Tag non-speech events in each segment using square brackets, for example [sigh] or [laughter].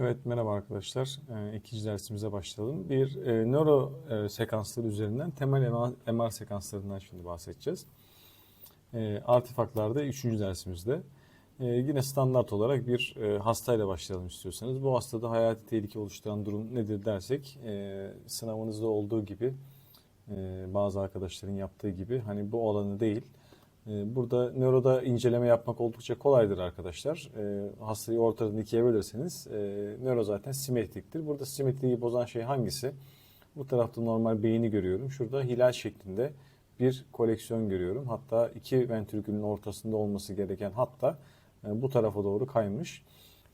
Evet merhaba arkadaşlar. Ee, ikinci dersimize başlayalım. Bir e, nöro e, sekansları üzerinden temel MR, MR sekanslarından şimdi bahsedeceğiz. E, artefaklarda üçüncü dersimizde. E, yine standart olarak bir e, hastayla başlayalım istiyorsanız. Bu hastada hayati tehlike oluşturan durum nedir dersek e, sınavınızda olduğu gibi e, bazı arkadaşların yaptığı gibi hani bu olanı değil e, Burada nöroda inceleme yapmak oldukça kolaydır arkadaşlar. E, Hastayı ortadan ikiye bölerseniz e, nöro zaten simetriktir. Burada simetriyi bozan şey hangisi? Bu tarafta normal beyni görüyorum. Şurada hilal şeklinde bir koleksiyon görüyorum. Hatta iki ventrikülün ortasında olması gereken hatta e, bu tarafa doğru kaymış.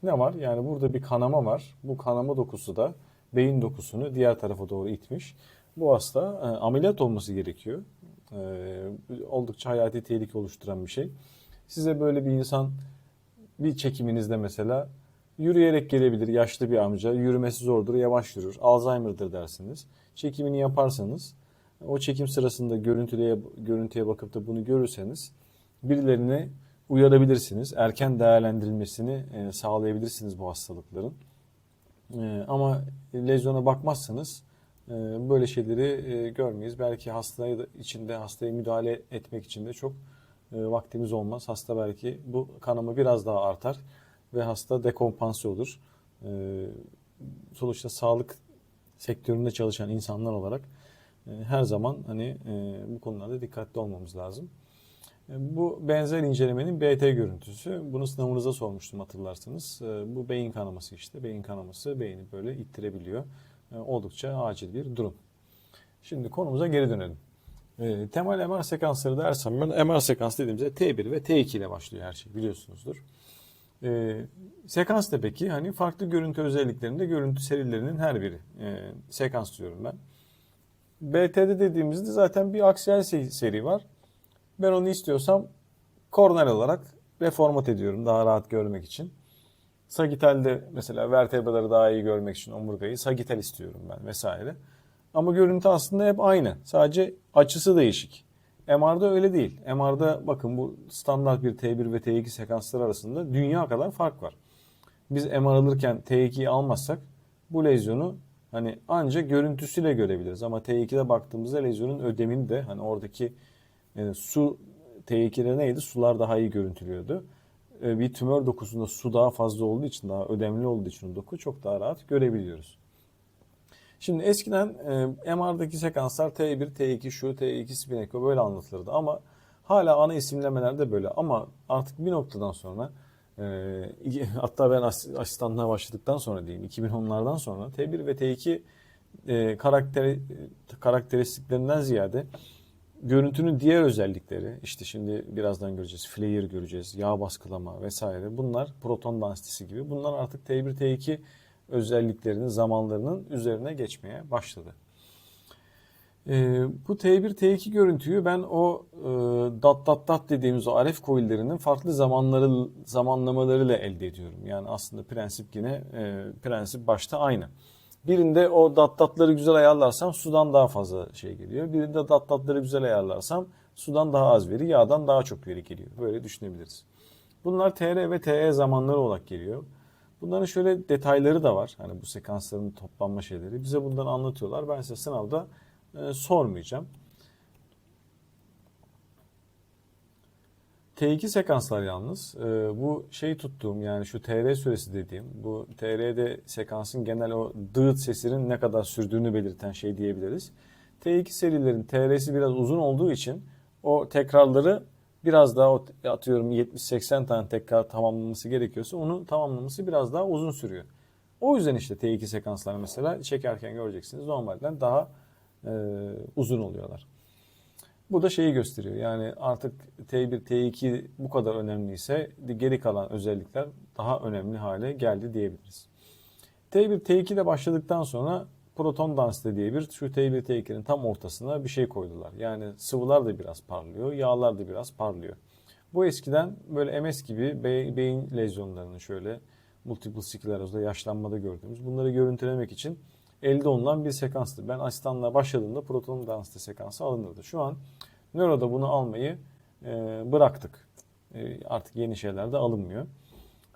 Ne var? Yani burada bir kanama var. Bu kanama dokusu da beyin dokusunu diğer tarafa doğru itmiş. Bu hasta e, ameliyat olması gerekiyor. E, oldukça hayati tehlike oluşturan bir şey. Size böyle bir insan bir çekiminizde mesela yürüyerek gelebilir yaşlı bir amca. Yürümesi zordur, yavaş yürür. Alzheimer'dır dersiniz. Çekimini yaparsanız o çekim sırasında görüntüye, görüntüye bakıp da bunu görürseniz birilerini uyarabilirsiniz. Erken değerlendirilmesini e, sağlayabilirsiniz bu hastalıkların. E, ama lezyona bakmazsanız böyle şeyleri e, görmeyiz. Belki hastayı içinde hastaya müdahale etmek için de çok e, vaktimiz olmaz. Hasta belki bu kanama biraz daha artar ve hasta dekompanse olur. E, sonuçta sağlık sektöründe çalışan insanlar olarak e, her zaman hani bu konularda dikkatli olmamız lazım. Bu benzer incelemenin BT görüntüsü. Bunu sınavınıza sormuştum hatırlarsanız. E, Bu beyin kanaması işte. Beyin kanaması beyni böyle ittirebiliyor. E, Oldukça acil bir durum. Şimdi konumuza geri dönelim. E, temel MR sekansları dersem ben MR sekans dediğimizde T1 ve T2 ile başlıyor her şey biliyorsunuzdur. E, sekans da peki hani farklı görüntü özelliklerinde görüntü serilerinin her biri. E, sekans diyorum ben. BT'de dediğimizde zaten bir aksiyel se- seri var. Ben onu istiyorsam kornel olarak reformat ediyorum daha rahat görmek için. Sagital'de mesela vertebraları daha iyi görmek için omurgayı sagital istiyorum ben vesaire. Ama görüntü aslında hep aynı. Sadece açısı değişik. MR'da öyle değil. MR'da bakın bu standart bir T1 ve T2 sekansları arasında dünya kadar fark var. Biz MR alırken T2'yi almazsak bu lezyonu hani ancak görüntüsüyle görebiliriz. Ama T2'de baktığımızda lezyonun ödemini de hani oradaki e, su T2'de neydi? Sular daha iyi görüntülüyordu. E, bir tümör dokusunda su daha fazla olduğu için, daha ödemli olduğu için doku çok daha rahat görebiliyoruz. Şimdi eskiden e, MR'daki sekanslar T1, T2, şu, T2 spin echo böyle anlatılırdı ama hala ana isimlemelerde böyle ama artık bir noktadan sonra e, [laughs] hatta ben as- asistanlığa başladıktan sonra diyeyim 2010'lardan sonra T1 ve T2 e, karakter, karakteristiklerinden ziyade görüntünün diğer özellikleri işte şimdi birazdan göreceğiz flare göreceğiz yağ baskılama vesaire bunlar proton densitesi gibi bunlar artık T1 T2 özelliklerinin zamanlarının üzerine geçmeye başladı. Ee, bu T1 T2 görüntüyü ben o e, dat dat dat dediğimiz o RF coil'lerinin farklı zamanları zamanlamalarıyla elde ediyorum. Yani aslında prensip yine e, prensip başta aynı. Birinde o dat datları güzel ayarlarsam sudan daha fazla şey geliyor. Birinde dat datları güzel ayarlarsam sudan daha az veri, yağdan daha çok veri geliyor. Böyle düşünebiliriz. Bunlar TR ve TE zamanları olarak geliyor. Bunların şöyle detayları da var. Hani bu sekansların toplanma şeyleri. Bize bundan anlatıyorlar. Ben size sınavda e, sormayacağım. T2 sekanslar yalnız e, bu şey tuttuğum yani şu TR süresi dediğim bu TR'de sekansın genel o dıt sesinin ne kadar sürdüğünü belirten şey diyebiliriz. T2 serilerin TR'si biraz uzun olduğu için o tekrarları biraz daha atıyorum 70-80 tane tekrar tamamlaması gerekiyorsa onu tamamlaması biraz daha uzun sürüyor. O yüzden işte T2 sekanslar mesela çekerken göreceksiniz normalden daha e, uzun oluyorlar. Bu da şeyi gösteriyor. Yani artık T1, T2 bu kadar önemliyse geri kalan özellikler daha önemli hale geldi diyebiliriz. T1, T2 ile başladıktan sonra proton densite diye bir şu T1, T2'nin tam ortasına bir şey koydular. Yani sıvılar da biraz parlıyor, yağlar da biraz parlıyor. Bu eskiden böyle MS gibi be- beyin lezyonlarının şöyle multiple sklerozda yaşlanmada gördüğümüz bunları görüntülemek için elde olunan bir sekanstı. Ben asistanlığa başladığımda proton densite sekansı alınırdı. Şu an nöroda bunu almayı e, bıraktık. E, artık yeni şeyler de alınmıyor.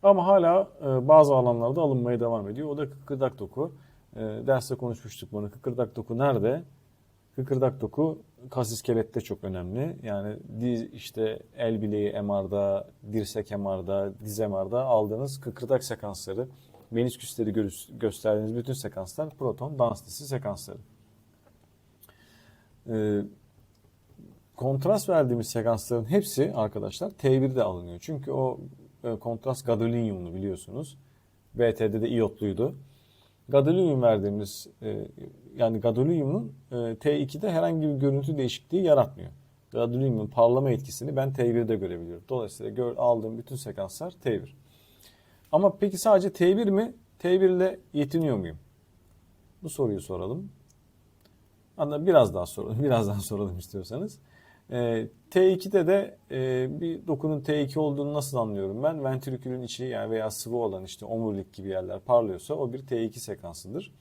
Ama hala e, bazı alanlarda alınmaya devam ediyor. O da kıkırdak doku. E, derste konuşmuştuk bunu. Kıkırdak doku nerede? Kıkırdak doku kas iskelette çok önemli. Yani diz işte el bileği MR'da, dirsek MR'da, diz MR'da aldığınız kıkırdak sekansları, menisküsleri gö- gösterdiğiniz bütün sekanslar proton dans disi sekansları. Ee, kontrast verdiğimiz sekansların hepsi arkadaşlar T1'de alınıyor. Çünkü o e, kontrast gadoliniumlu biliyorsunuz. BT'de de iyotluydu. Gadolinium verdiğimiz e, yani gadoliniumun e, T2'de herhangi bir görüntü değişikliği yaratmıyor. Gadoliniumun parlama etkisini ben T1'de görebiliyorum. Dolayısıyla gör, aldığım bütün sekanslar T1. Ama peki sadece T1 mi? T1 ile yetiniyor muyum? Bu soruyu soralım. Hatta [laughs] biraz daha soralım. Birazdan soralım istiyorsanız. E, T2'de de e, bir dokunun T2 olduğunu nasıl anlıyorum ben? Ventrikülün içi yani veya sıvı olan işte omurilik gibi yerler parlıyorsa o bir T2 sekansıdır.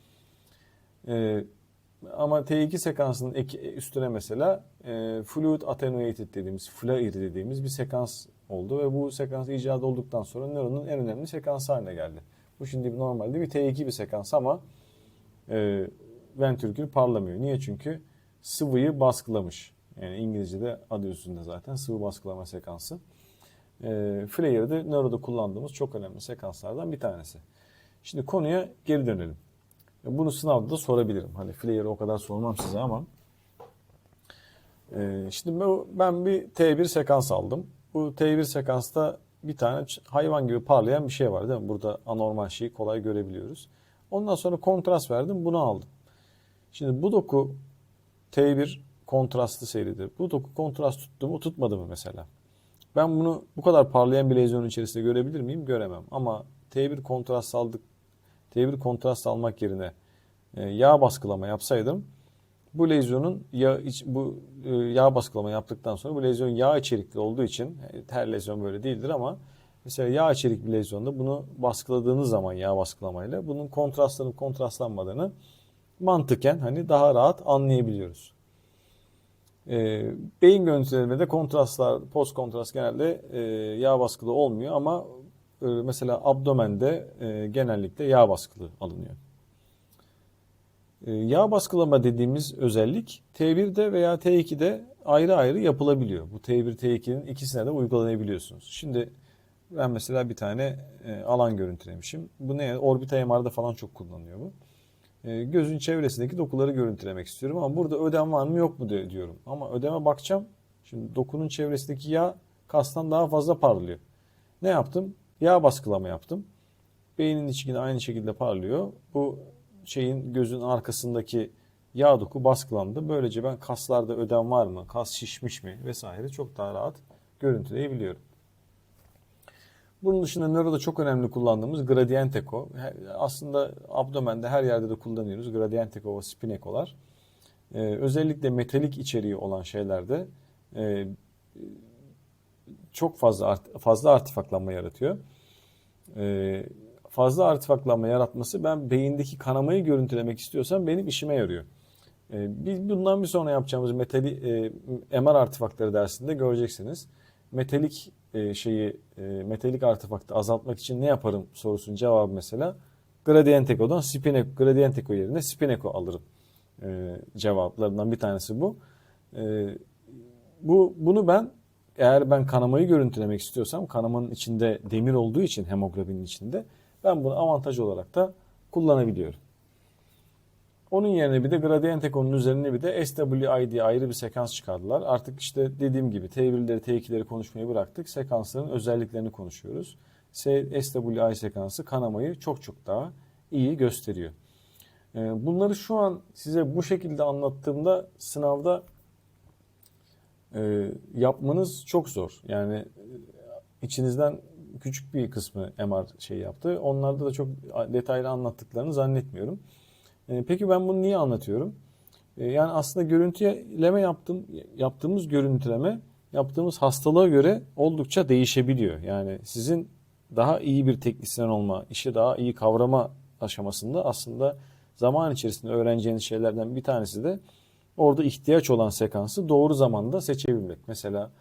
E, ama T2 sekansının ek, üstüne mesela e, fluid attenuated dediğimiz, FLAIR dediğimiz bir sekans oldu ve bu sekans icat olduktan sonra nöronun en önemli sekansı haline geldi. Bu şimdi normalde bir T2 bir sekans ama e, ventrikül parlamıyor. Niye? Çünkü sıvıyı baskılamış. Yani İngilizce'de adı üstünde zaten sıvı baskılama sekansı. E, Flair'de nöroda kullandığımız çok önemli sekanslardan bir tanesi. Şimdi konuya geri dönelim. Bunu sınavda da sorabilirim. Hani Flair'ı o kadar sormam size ama. E, şimdi ben bir T1 sekans aldım. Bu T1 sekansta bir tane hayvan gibi parlayan bir şey var değil mi? Burada anormal şeyi kolay görebiliyoruz. Ondan sonra kontrast verdim bunu aldım. Şimdi bu doku T1 kontrastlı seridir. Bu doku kontrast tuttu mu tutmadı mı mesela? Ben bunu bu kadar parlayan bir lezyonun içerisinde görebilir miyim? Göremem. Ama T1 kontrast aldık. T1 kontrast almak yerine e, yağ baskılama yapsaydım bu lezyonun yağ, iç, bu e, yağ baskılama yaptıktan sonra bu lezyon yağ içerikli olduğu için e, her lezyon böyle değildir ama mesela yağ içerikli lezyonda bunu baskıladığınız zaman yağ baskılamayla bunun kontrastlanıp kontrastlanmadığını mantıken hani daha rahat anlayabiliyoruz. E, beyin görüntülerinde de kontrastlar, post kontrast genelde e, yağ baskılı olmuyor ama e, mesela abdomende e, genellikle yağ baskılı alınıyor. E, yağ baskılama dediğimiz özellik T1'de veya T2'de ayrı ayrı yapılabiliyor. Bu T1, T2'nin ikisine de uygulayabiliyorsunuz. Şimdi ben mesela bir tane e, alan görüntülemişim. Bu ne? Orbita MR'da falan çok kullanılıyor bu. E, gözün çevresindeki dokuları görüntülemek istiyorum ama burada ödem var mı yok mu diyorum. Ama ödeme bakacağım. Şimdi dokunun çevresindeki yağ kastan daha fazla parlıyor. Ne yaptım? Yağ baskılama yaptım. Beynin içinde aynı şekilde parlıyor. Bu şeyin gözün arkasındaki yağ doku baskılandı. Böylece ben kaslarda ödem var mı, kas şişmiş mi vesaire çok daha rahat görüntüleyebiliyorum. Bunun dışında nöroda çok önemli kullandığımız gradient eko. Aslında abdomende her yerde de kullanıyoruz. Gradient eko ve spin ekolar. Ee, özellikle metalik içeriği olan şeylerde e, çok fazla art, fazla artifaklanma yaratıyor. Ee, fazla artifaklanma yaratması ben beyindeki kanamayı görüntülemek istiyorsam benim işime yarıyor. Ee, biz bundan bir sonra yapacağımız metali e, MR artifakları dersinde göreceksiniz. Metalik e, şeyi e, metalik artefaktı azaltmak için ne yaparım sorusunun cevabı mesela gradient eko'dan spin eko, gradient eko yerine spin eko alırım. E, cevaplarından bir tanesi bu. E, bu bunu ben eğer ben kanamayı görüntülemek istiyorsam kanamanın içinde demir olduğu için hemoglobinin içinde ben bunu avantaj olarak da kullanabiliyorum. Onun yerine bir de gradient ekonun üzerine bir de SWI ayrı bir sekans çıkardılar. Artık işte dediğim gibi T1'leri T2'leri konuşmayı bıraktık. Sekansların özelliklerini konuşuyoruz. SWI sekansı kanamayı çok çok daha iyi gösteriyor. Ee, bunları şu an size bu şekilde anlattığımda sınavda e, yapmanız çok zor. Yani e, içinizden küçük bir kısmı MR şey yaptı. Onlarda da çok detaylı anlattıklarını zannetmiyorum. E, peki ben bunu niye anlatıyorum? Yani aslında görüntüleme yaptım, yaptığımız görüntüleme yaptığımız hastalığa göre oldukça değişebiliyor. Yani sizin daha iyi bir teknisyen olma, işi daha iyi kavrama aşamasında aslında zaman içerisinde öğreneceğiniz şeylerden bir tanesi de orada ihtiyaç olan sekansı doğru zamanda seçebilmek. Mesela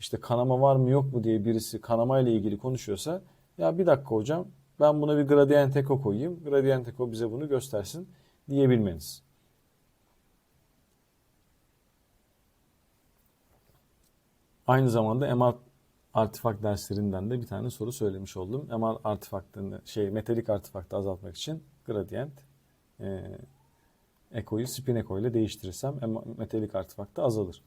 işte kanama var mı yok mu diye birisi kanama ile ilgili konuşuyorsa Ya bir dakika hocam ben buna bir gradient eko koyayım. Gradient eko bize bunu göstersin diyebilmeniz. Aynı zamanda MR artifak derslerinden de bir tane soru söylemiş oldum. MR artifaktını şey metalik artifaktı azaltmak için gradient e, ekoyu spin eko ile değiştirirsem em- metalik artifakt da azalır.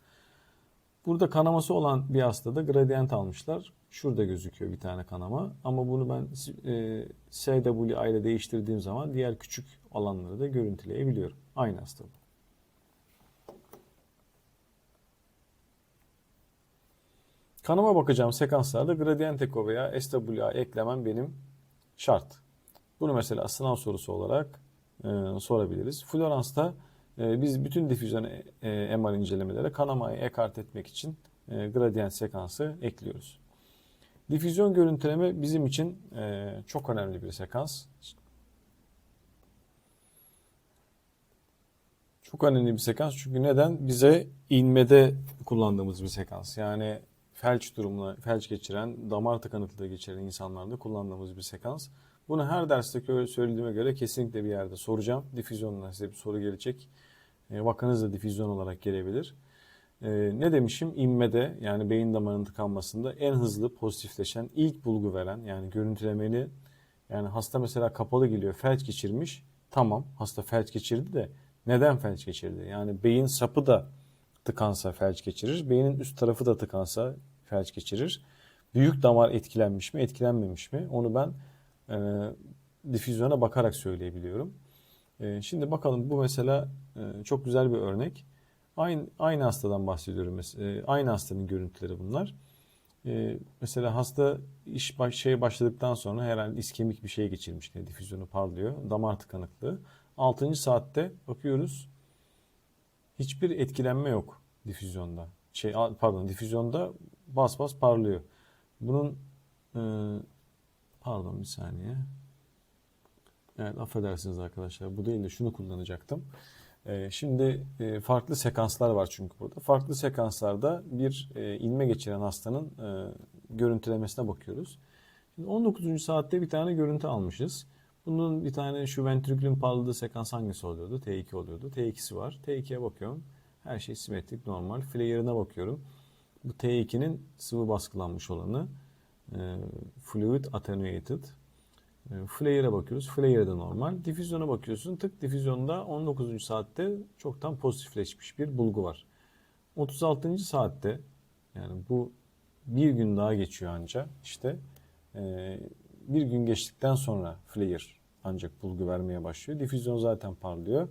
Burada kanaması olan bir hastada gradient almışlar. Şurada gözüküyor bir tane kanama. Ama bunu ben e, SWA ile değiştirdiğim zaman diğer küçük alanları da görüntüleyebiliyorum. Aynı hasta bu. Kanama bakacağım sekanslarda gradient eko veya SWA eklemem benim şart. Bunu mesela sınav sorusu olarak e, sorabiliriz. Florance'da e, biz bütün difüzyon e, e, MR incelemelere kanamayı ekart etmek için e, gradient sekansı ekliyoruz. Difüzyon görüntüleme bizim için çok önemli bir sekans. Çok önemli bir sekans çünkü neden? Bize inmede kullandığımız bir sekans. Yani felç durumuna, felç geçiren, damar tıkanıklığı geçiren insanlarda kullandığımız bir sekans. Bunu her derste söylediğime göre kesinlikle bir yerde soracağım. Difüzyonla size bir soru gelecek. E, vakanız da difüzyon olarak gelebilir. E, ne demişim? İnmede yani beyin damarının tıkanmasında en hızlı pozitifleşen, ilk bulgu veren yani görüntülemeli yani hasta mesela kapalı geliyor, felç geçirmiş. Tamam hasta felç geçirdi de neden felç geçirdi? Yani beyin sapı da tıkansa felç geçirir. Beynin üst tarafı da tıkansa felç geçirir. Büyük damar etkilenmiş mi, etkilenmemiş mi? Onu ben e, difüzyona bakarak söyleyebiliyorum. E, şimdi bakalım bu mesela e, çok güzel bir örnek. Aynı, aynı hastadan bahsediyorum. E, aynı hastanın görüntüleri bunlar. E, mesela hasta iş baş, şeye başladıktan sonra herhalde iskemik bir şey geçirmiş. Yani difüzyonu parlıyor. Damar tıkanıklığı. 6. saatte bakıyoruz hiçbir etkilenme yok difüzyonda. Şey pardon difüzyonda bas bas parlıyor. Bunun e, pardon bir saniye. Evet affedersiniz arkadaşlar. Bu değil de şunu kullanacaktım. E, şimdi e, farklı sekanslar var çünkü burada. Farklı sekanslarda bir e, ilme geçiren hastanın e, görüntülemesine bakıyoruz. Şimdi 19. saatte bir tane görüntü almışız. Bunun bir tane şu ventrikülün parladığı sekans hangisi oluyordu? T2 oluyordu. T2'si var. T2'ye bakıyorum. Her şey simetrik, normal. Flare'ına bakıyorum. Bu T2'nin sıvı baskılanmış olanı. E, fluid attenuated. E, Flare'e bakıyoruz. Flare de normal. Difüzyona bakıyorsun. Tık difüzyonda 19. saatte çoktan pozitifleşmiş bir bulgu var. 36. saatte yani bu bir gün daha geçiyor anca işte e, bir gün geçtikten sonra flare ancak bulgu vermeye başlıyor. Difüzyon zaten parlıyor.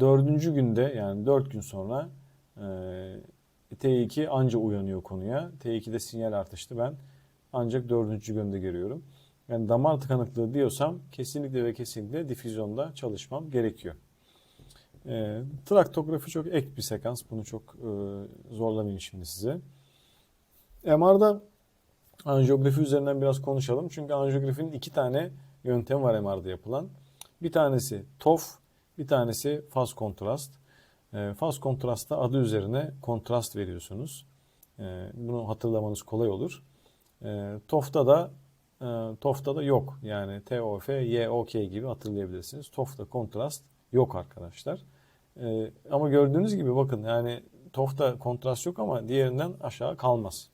Dördüncü günde yani dört gün sonra e, T2 anca uyanıyor konuya. T2'de sinyal artıştı ben ancak dördüncü günde görüyorum. Yani damar tıkanıklığı diyorsam kesinlikle ve kesinlikle difüzyonda çalışmam gerekiyor. E, traktografi çok ek bir sekans. Bunu çok e, zorlamayayım şimdi size. MR'da anjiyografi üzerinden biraz konuşalım. Çünkü anjiyografinin iki tane yöntem var MR'da yapılan. Bir tanesi TOF, bir tanesi faz kontrast. E, faz kontrastta adı üzerine kontrast veriyorsunuz. E, bunu hatırlamanız kolay olur. E, TOF'ta da e, TOF'ta da yok. Yani TOF, YOK gibi hatırlayabilirsiniz. TOF'ta kontrast yok arkadaşlar. E, ama gördüğünüz gibi bakın yani TOF'ta kontrast yok ama diğerinden aşağı kalmaz.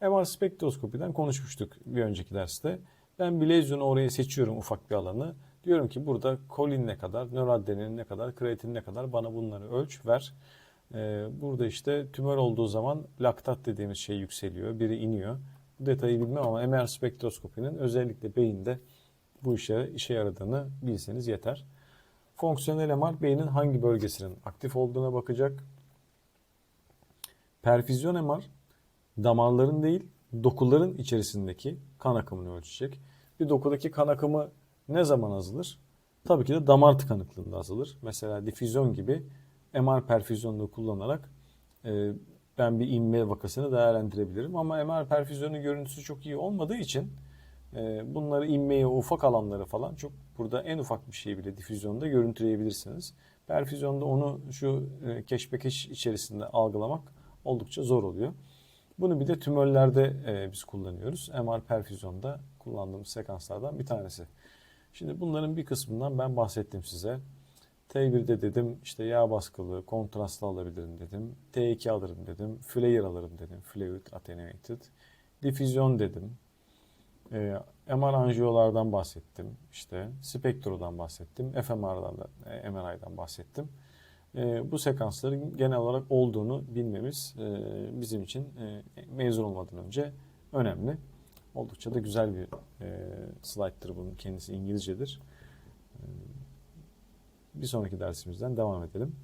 MR spektroskopiden konuşmuştuk bir önceki derste. Ben bir lezyonu oraya seçiyorum ufak bir alanı. Diyorum ki burada kolin ne kadar, nöroadenin ne kadar, kreatin ne kadar bana bunları ölç, ver. Ee, burada işte tümör olduğu zaman laktat dediğimiz şey yükseliyor, biri iniyor. Detayı bilmem ama MR spektroskopinin özellikle beyinde bu işe işe yaradığını bilseniz yeter. Fonksiyonel MR beynin hangi bölgesinin aktif olduğuna bakacak. Perfüzyon MR damarların değil dokuların içerisindeki kan akımını ölçecek. Bir dokudaki kan akımı ne zaman azalır? Tabii ki de damar tıkanıklığında azalır. Mesela difüzyon gibi MR perfüzyonunu kullanarak e, ben bir inme vakasını değerlendirebilirim. Ama MR perfüzyonu görüntüsü çok iyi olmadığı için e, bunları inmeyi, ufak alanları falan çok burada en ufak bir şey bile difüzyonda görüntüleyebilirsiniz. Perfüzyonda onu şu e, keşmekeş içerisinde algılamak oldukça zor oluyor. Bunu bir de tümörlerde e, biz kullanıyoruz. MR perfüzyonda kullandığımız sekanslardan bir tanesi. Şimdi bunların bir kısmından ben bahsettim size. T1'de dedim işte yağ baskılı, kontrastlı alabilirim dedim. T2 alırım dedim. Flare alırım dedim. Fluid Attenuated. Difüzyon dedim. E, MR anjiyolardan bahsettim. İşte spektrodan bahsettim. fMR'dan da, e, MRI'dan bahsettim. E, bu sekansların genel olarak olduğunu bilmemiz e, bizim için e, mezun olmadan önce önemli. Oldukça da güzel bir e, slayttır bunun. Kendisi İngilizcedir. Bir sonraki dersimizden devam edelim.